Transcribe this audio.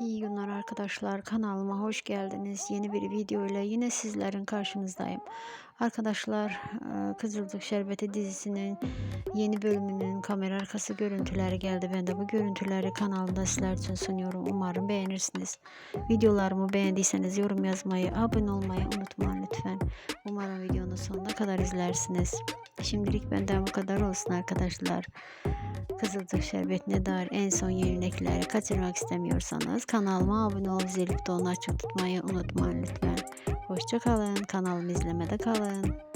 İyi günler arkadaşlar. Kanalıma hoş geldiniz. Yeni bir video ile yine sizlerin karşınızdayım. Arkadaşlar e, Kızılcık Şerbeti dizisinin yeni bölümünün kamera arkası görüntüleri geldi. Ben de bu görüntüleri kanalımda sizler için sunuyorum. Umarım beğenirsiniz. Videolarımı beğendiyseniz yorum yazmayı, abone olmayı unutmayın lütfen. Umarım videonun sonuna kadar izlersiniz. Şimdilik benden bu kadar olsun arkadaşlar. Kızılcık Şerbeti'ne dair en son yenilikleri kaçırmak istemiyorsanız kanalıma abone olup zil butonunu açık tutmayı unutmayın lütfen. Hoşçakalın. Kanalımı izlemede kalın.